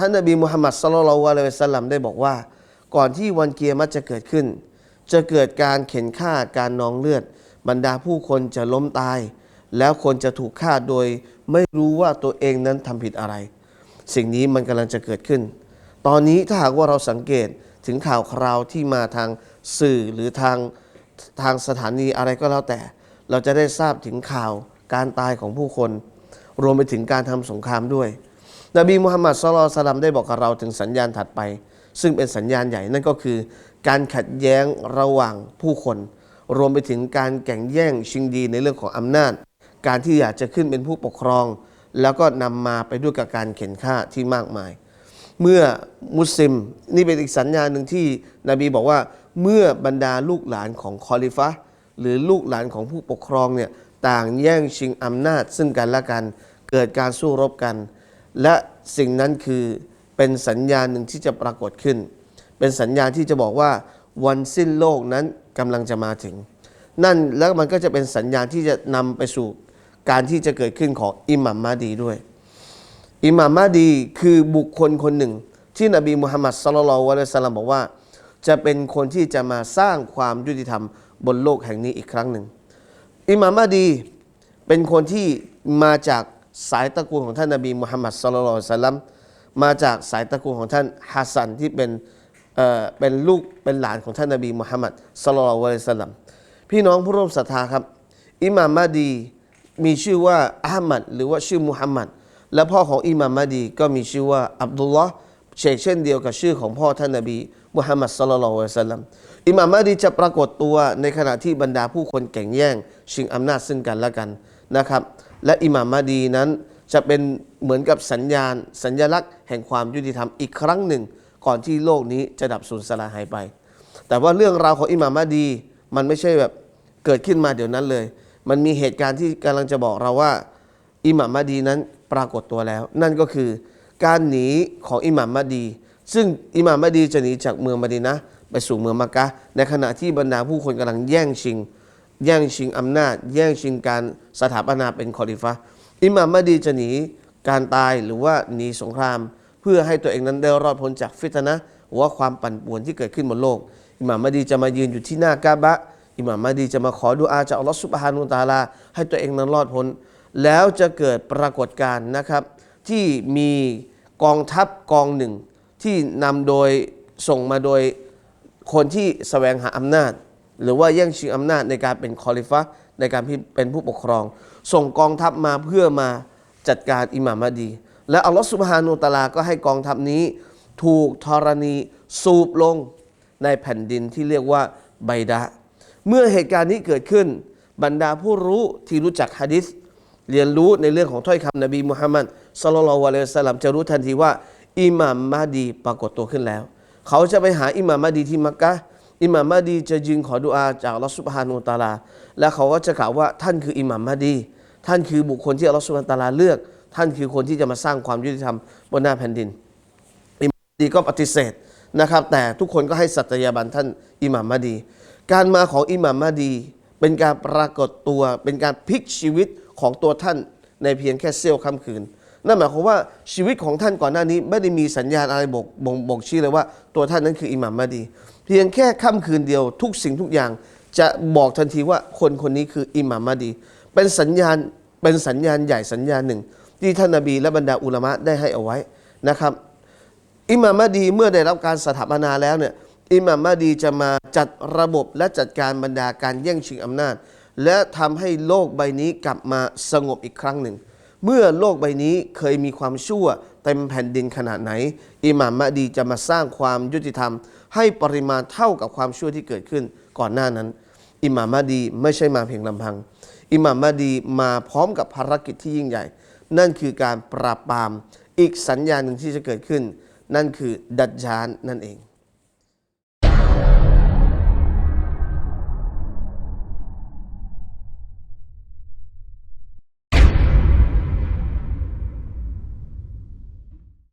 ท่านนบีมุฮัมมัดสลลัลลอฮุอะลัยฮิวะสัลลัมได้บอกว่า ก่อนที่วันเกียรติจะเกิดขึ้น จะเกิดการเข็นฆ่าการนองเลือด บรรดาผู้คนจะล้มตาย แล้วคนจะถูกฆ่าโดย ไม่รู้ว่าตัวเองนั้นทำผิดอะไร สิ่งนี้มันกำลังจะเกิดขึ้น ตอนนี้ถ้าหากว่าเราสังเกตถึงข่าวคราวที่มาทางสื่อหรือทางทางสถานีอะไรก็แล้วแต่ เราจะได้ทราบถึงข่าวการตายของผู้คน รวมไปถึงการทำสงครามด้วย นบีมุฮัมมัดสุลลัลสลัมได้บอกกับเราถึงสัญญาณถัดไป ซึ่งเป็นสัญญาณใหญ่นั่นก็คือ การขัดแย้งระหว่างผู้คน รวมไปถึงการแข่งแย่งชิงดีในเรื่องของอำนาจ การที่อยากจะขึ้นเป็นผู้ปกครอง แล้วก็นำมาไปด้วยกับการเข็นฆ่าที่มากมาย เมื่อมุสลิมนี่เป็นอีกสัญญาณหนึ่งที่นบีบอกว่าเมื่อบรรดาลูกหลานของคอลิฟะห์หรือลูกหลานของผู้ปกครองเนี่ยต่างแย่งชิงอำนาจซึ่งกันและกัน เกิดการสู้รบกัน และสิ่งนั้นคือเป็นสัญญาณหนึ่งที่จะปรากฏขึ้น เป็นสัญญาณที่จะบอกว่าวันสิ้นโลกนั้นกำลังจะมาถึง นั่นแล้วมันก็จะเป็นสัญญาณที่จะนำไปสู่การที่จะเกิดขึ้นของอิหมัมมาดีด้วย อิหม่ามมาดีคือบุคคลคนหนึ่ง ที่นบีมุฮัมมัดสลลัลลอฮุอะลัยฮิวะสัลลัมบอกว่า จะเป็นคนที่จะมาสร้างความยุติธรรมบนโลกแห่งนี้อีกครั้งหนึ่งอิหม่ามมาดีเป็นคนที่มาจาก สายตระกูลของท่านนบีมุฮัมมัดสลลัลวะสัลลัมมาจากสายตระกูลของท่านฮัสซันที่เป็นเอ่อเป็นลูกเป็นหลานของท่านนบีมุฮัมมัดสลลัลวะสัลลัมพี่น้องผู้ร่วมศรัทธาครับ อิหม่ามมาดีมีชื่อว่าอาหมัดหรือว่าชื่อมุฮัมมัดและพ่อของอิหม่ามมาดีก็มีชื่อว่าอับดุลลอฮ์เชกเช่นเดียวกับชื่อของพ่อท่านนบีมุฮัมมัดสลลัลวะสัลลัมอิหม่ามมาดีจะปรากฏตัวในขณะที่บรรดาผู้คนแข่งแย่ง ชิงอำนาจซึ่งกันและกันนะครับ และอิหม่ามมาดีนั้น จะเป็นเหมือนกับสัญญาณ สัญลักษณ์แห่งความยุติธรรมอีกครั้งหนึ่ง ก่อนที่โลกนี้จะดับสูญสลายหายไป แต่ว่าเรื่องราวของอิหม่ามมาดีมันไม่ใช่แบบเกิดขึ้นมาเดี๋ยวนั้นเลย มันมีเหตุการณ์ที่กำลังจะบอกเราว่าอิหม่ามมาดีนั้นปรากฏตัวแล้ว นั่นก็คือการหนีของอิหม่ามมาดี ซึ่งอิหม่ามมาดีจะหนีจากเมืองมาดีนะไปสู่เมืองมักกะในขณะที่บรรดาผู้คนกำลังแย่งชิง แย่งชิงอำนาจ แย่งชิงการสถาปนาเป็นคอลิฟะอิหม่ามมดีจะหนีการตายหรือว่าหนีสงคราม เพื่อให้ตัวเองนั้นได้รอดพ้นจากฟิตนะหรือว่าความปั่นป่วนที่เกิดขึ้นบนโลก อิหม่ามมดีจะมายืนอยู่ที่หน้ากาบะ อิหม่ามมดีจะมาขอดุอาจากอัลลอฮฺซุบฮานุตาลา ให้ตัวเองนั้นรอดพ้น แล้วจะเกิดปรากฏการณ์นะครับ ที่มีกองทัพกองหนึ่งที่นำโดยส่งมาโดยคนที่แสวงหาอำนาจ หรือว่าแย่งชิงอำนาจในการเป็นคอลิฟะในการเป็นผู้ปกครอง ส่งกองทัพมาเพื่อมาจัดการอิหม่ามดี และอัลลอฮฺสุบฮานุวะตะอาลาก็ให้กองทัพนี้ ถูกธรณีสูบลงในแผ่นดินที่เรียกว่าไบดะเมื่อเหตุการณ์นี้เกิดขึ้น บรรดาผู้รู้ที่รู้จักฮะดิษเรียนรู้ในเรื่องของถ้อยคำนบีมุฮัมมัดสลลัลลอฮุอะลัยฮิวะสัลลัมจะรู้ทันทีว่าอิหม่ามมาดีปรากฏตัวขึ้นแล้ว เขาจะไปหาอิหม่ามมาดีที่มักกะ อิหม่ามมาดีจะยืนขอดุอาจากลอฮฺซุบฮานุตาลา และเขาก็จะกล่าวว่าท่านคืออิหม่ามมาดี ท่านคือบุคคลที่อัลลอฮฺซุบฮานุตาลาเลือก ท่านคือคนที่จะมาสร้างความยุติธรรมบนหน้าแผ่นดินอิหม่ามมาดีก็ปฏิเสธนะครับ แต่ทุกคนก็ให้สัตยาบันท่านอิหม่ามมาดี การมาของอิหม่ามมาดี เป็นการปรากฏตัวเป็นการพลิกชีวิตของตัวท่านในเพียงแค่เสี้ยวค่ำคืน นั่นหมายความว่าชีวิตของท่านก่อนหน้านี้ ไม่ได้มีสัญญาณอะไรบอกบ่งบอกชี้เลยว่า ตัวท่านนั้นคืออิหม่ามมาดี เพียงแค่ค่ำคืนเดียวทุกสิ่งทุกอย่าง จะบอกทันทีว่าคนคนนี้คืออิหม่ามมาดี เป็นสัญญาณเป็นสัญญาณใหญ่สัญญาณหนึ่ง ที่ท่านนบีและบรรดาอุลามะได้ให้เอาไว้นะครับ อิหม่ามมาดีเมื่อได้รับการสถาปนาแล้วเนี่ยอิหม่ามมาดีจะมาจัดระบบและจัดการบรรดาการแย่งชิงอำนาจ และทำให้โลกใบนี้กลับมาสงบอีกครั้งหนึ่ง เมื่อโลกใบนี้เคยมีความชั่วเต็มแผ่นดินขนาดไหน อิหม่ามมาดีจะมาสร้างความยุติธรรม ให้ปริมาณเท่ากับความชั่วที่เกิดขึ้นก่อนหน้านั้น อิหม่ามมาดีไม่ใช่มาเพียงลำพัง อิหม่ามมาดีมาพร้อมกับภารกิจที่ยิ่งใหญ่ นั่นคือการปราบปราม อีกสัญญาณหนึ่งที่จะเกิดขึ้น นั่นคือดัจจานนั่นเอง